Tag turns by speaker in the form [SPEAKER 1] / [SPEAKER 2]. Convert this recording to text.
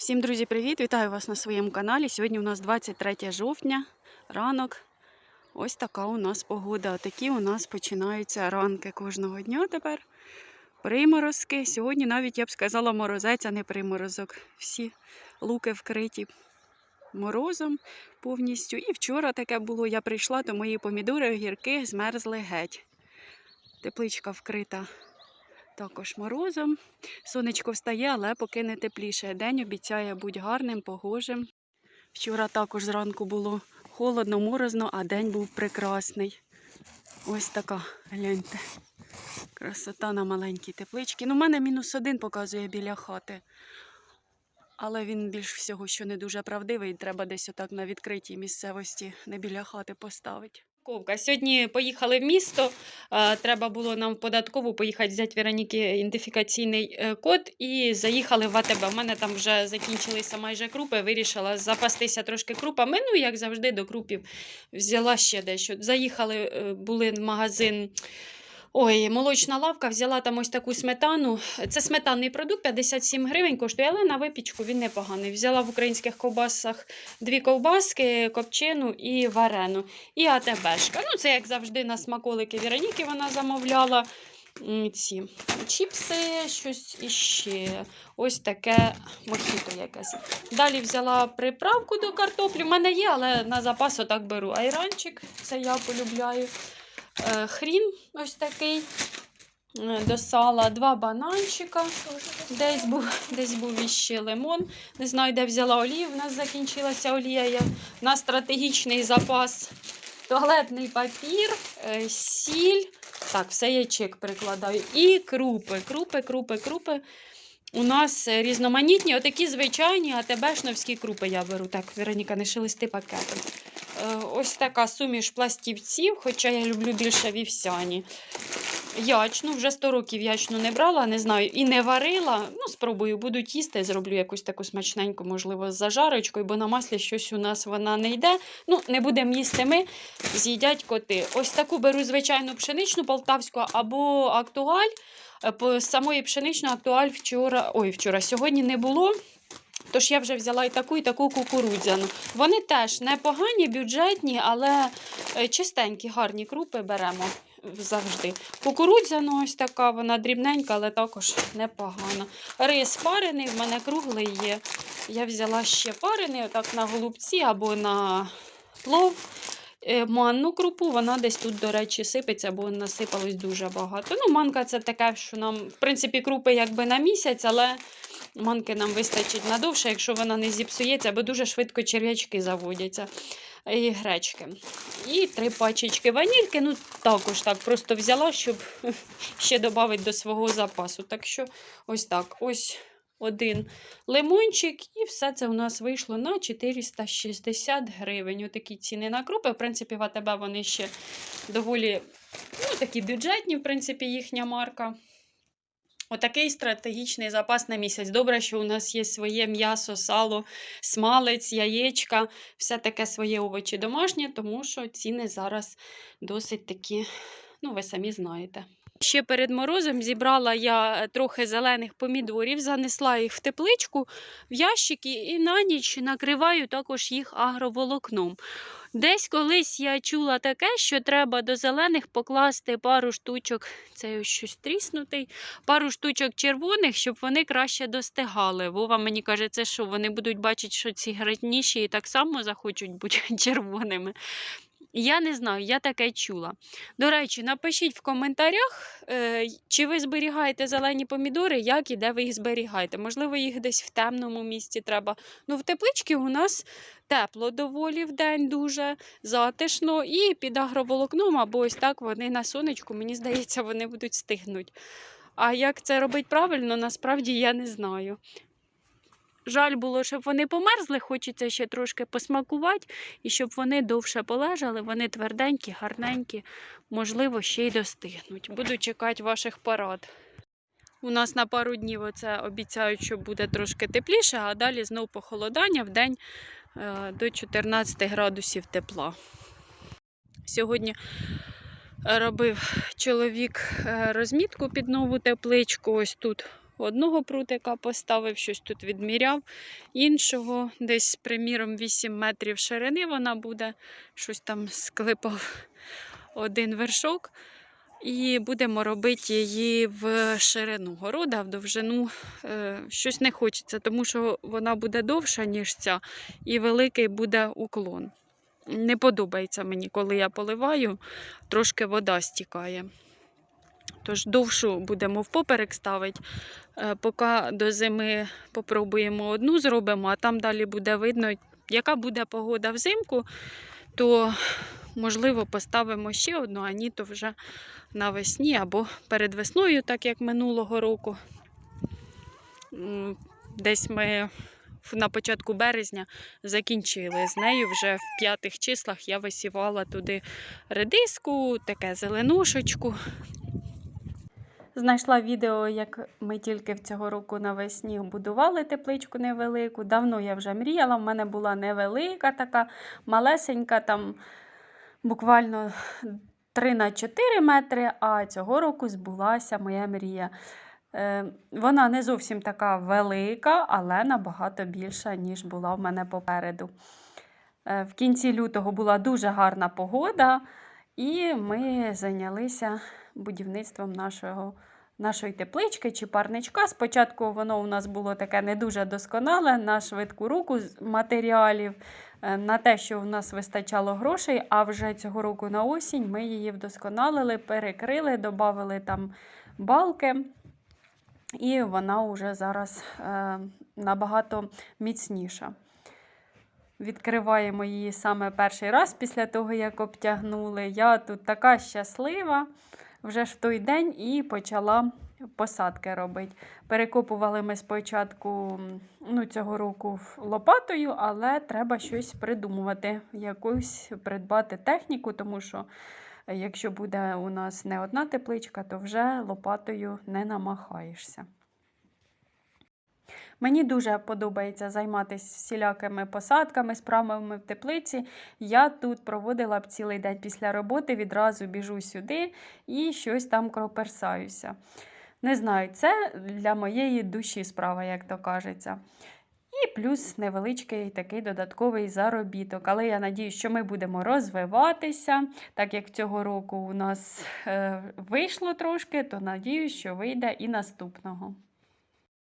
[SPEAKER 1] Всім, друзі, привіт! Вітаю вас на своєму каналі. Сьогодні у нас 23 жовтня, ранок. Ось така у нас погода. Такі у нас починаються ранки кожного дня тепер. Приморозки. Сьогодні навіть я б сказала морозець, а не приморозок. Всі луки вкриті морозом повністю. І вчора таке було. Я прийшла, то мої помідори, огірки змерзли геть. Тепличка вкрита також морозом. Сонечко встає, але поки не тепліше. День обіцяє бути гарним, погожим. Вчора також зранку було холодно, морозно, а день був прекрасний. Ось така, гляньте. Красота на маленькій тепличці. Ну, у мене мінус один показує біля хати. Але він більш всього, що не дуже правдивий, треба десь отак на відкритій місцевості, не біля хати поставити. Ковка. Сьогодні поїхали в місто. Треба було нам в податкову поїхати взяти Вероніки ідентифікаційний е, код і заїхали в АТБ. У мене там вже закінчилися майже крупи. Вирішила запастися трошки крупами. Ну, як завжди, до крупів взяла ще дещо. Заїхали, е, були в магазин. Ой, молочна лавка, взяла там ось таку сметану. Це сметанний продукт, 57 гривень коштує, але на випічку він непоганий. Взяла в українських ковбасах дві ковбаски, копчену і варену. І АТБшка. Ну, це як завжди на смаколики Вероніки вона замовляла. Ці чіпси, щось іще. Ось таке мохіто якесь. Далі взяла приправку до картоплі. У мене є, але на запас отак беру. Айранчик, це я полюбляю. Е, Хрін ось такий. е, До сала два бананчика. Десь був, десь був іще лимон. Не знаю, де взяла олію. У нас закінчилася олія. На стратегічний запас. Туалетний папір, е, сіль. Так, все я чек прикладаю. І крупи. Крупи, крупи, крупи. У нас різноманітні, отакі звичайні АТБшновські крупи я беру. Так, Вероніка, не шелести пакетом. Ось така суміш пластівців, хоча я люблю більше вівсяні. Ячну, вже 100 років ячну не брала, не знаю, і не варила. Ну, спробую, буду тісти, зроблю якусь таку смачненьку, можливо, з зажарочкою, бо на маслі щось у нас вона не йде. Ну, не будемо їсти ми, з'їдять коти. Ось таку беру звичайну пшеничну полтавську або актуаль. Е, По самої пшеничної актуаль вчора, ой, вчора, сьогодні не було. Тож я вже взяла і таку, і таку кукурудзяну. Вони теж непогані, бюджетні, але е, чистенькі, гарні крупи беремо завжди. Кукурудзяна ось така, вона дрібненька, але також непогана. Рис парений, в мене круглий є. Я взяла ще парений, отак на голубці або на плов. Е, Манну крупу, вона десь тут, до речі, сипеться, бо насипалось дуже багато. Ну, манка це таке, що нам, в принципі, крупи якби на місяць, але манки нам вистачить надовше, якщо вона не зіпсується, бо дуже швидко черв'ячки заводяться. І гречки. І три пачечки ванільки. Ну, також так просто взяла, щоб ще додати до свого запасу. Так що, ось так. Ось один лимончик, і все це у нас вийшло на 460 гривень. Отакі ціни на крупи. В принципі, в АТБ вони ще доволі ну, такі бюджетні, в принципі, їхня марка. Отакий стратегічний запас на місяць. Добре, що у нас є своє м'ясо, сало, смалець, яєчка, все таке своє овочі домашнє, тому що ціни зараз досить такі, ну, ви самі знаєте. Ще перед морозом зібрала я е, трохи зелених помідорів, занесла їх в тепличку, в ящики і на ніч накриваю також їх агроволокном. Десь колись я чула таке, що треба до зелених покласти пару штучок, це щось тріснутий, пару штучок червоних, щоб вони краще достигали. Вова мені каже, це що, вони будуть бачити, що ці граніші і так само захочуть бути червоними. Я не знаю, я таке чула. До речі, напишіть в коментарях, е, чи ви зберігаєте зелені помідори, як і де ви їх зберігаєте. Можливо, їх десь в темному місці треба. Ну, в тепличці у нас тепло доволі в день, дуже затишно, і під агроволокном, або ось так вони на сонечку, мені здається, вони будуть стигнути. А як це робити правильно, насправді я не знаю. Жаль було, щоб вони померзли, хочеться ще трошки посмакувати, і щоб вони довше полежали, вони тверденькі, гарненькі, можливо, ще й достигнуть. Буду чекати ваших порад. У нас на пару днів оце обіцяють, що буде трошки тепліше, а далі знов похолодання в день е, до 14 градусів тепла. Сьогодні робив чоловік е, розмітку під нову тепличку. Ось тут одного прутика поставив, щось тут відміряв, іншого, десь, приміром, 8 метрів ширини вона буде, щось там склепав один вершок. І будемо робити її в ширину города, в довжину е, щось не хочеться, тому що вона буде довша, ніж ця, і великий буде уклон. Не подобається мені, коли я поливаю, трошки вода стікає. Тож довшу будемо впоперек ставити. Е, Поки до зими попробуємо одну зробимо, а там далі буде видно, яка буде погода взимку, то можливо поставимо ще одну, а ні, то вже навесні або перед весною, так як минулого року. Десь ми на початку березня закінчили з нею. Вже в п'ятих числах я висівала туди редиску, таке зеленушечку. Знайшла відео, як ми тільки в цього року навесні будували тепличку невелику. Давно я вже мріяла. В мене була невелика така, малесенька, там буквально 3 на 4 метри, а цього року збулася моя мрія. Е, Вона не зовсім така велика, але набагато більша, ніж була в мене попереду. Е, В кінці лютого була дуже гарна погода, і ми зайнялися будівництвом нашого, нашої теплички чи парничка. Спочатку воно у нас було таке не дуже досконале, на швидку руку з матеріалів, е, на те, що в нас вистачало грошей, а вже цього року на осінь ми її вдосконалили, перекрили, додали там балки. І вона вже зараз е, набагато міцніша. Відкриваємо її саме перший раз після того, як обтягнули. Я тут така щаслива вже ж в той день і почала посадки робити. Перекопували ми спочатку ну, цього року лопатою, але треба щось придумувати, якусь придбати техніку, тому що е, якщо буде у нас не одна тепличка, то вже лопатою не намахаєшся. Мені дуже подобається займатися всілякими посадками, справами в теплиці. Я тут проводила б цілий день після роботи, відразу біжу сюди і щось там кроперсаюся. Не знаю, це для моєї душі справа, як то кажеться. І плюс невеличкий такий додатковий заробіток. Але я надію, що ми будемо розвиватися. Так як цього року у нас е, вийшло трошки, то надію, що вийде і наступного.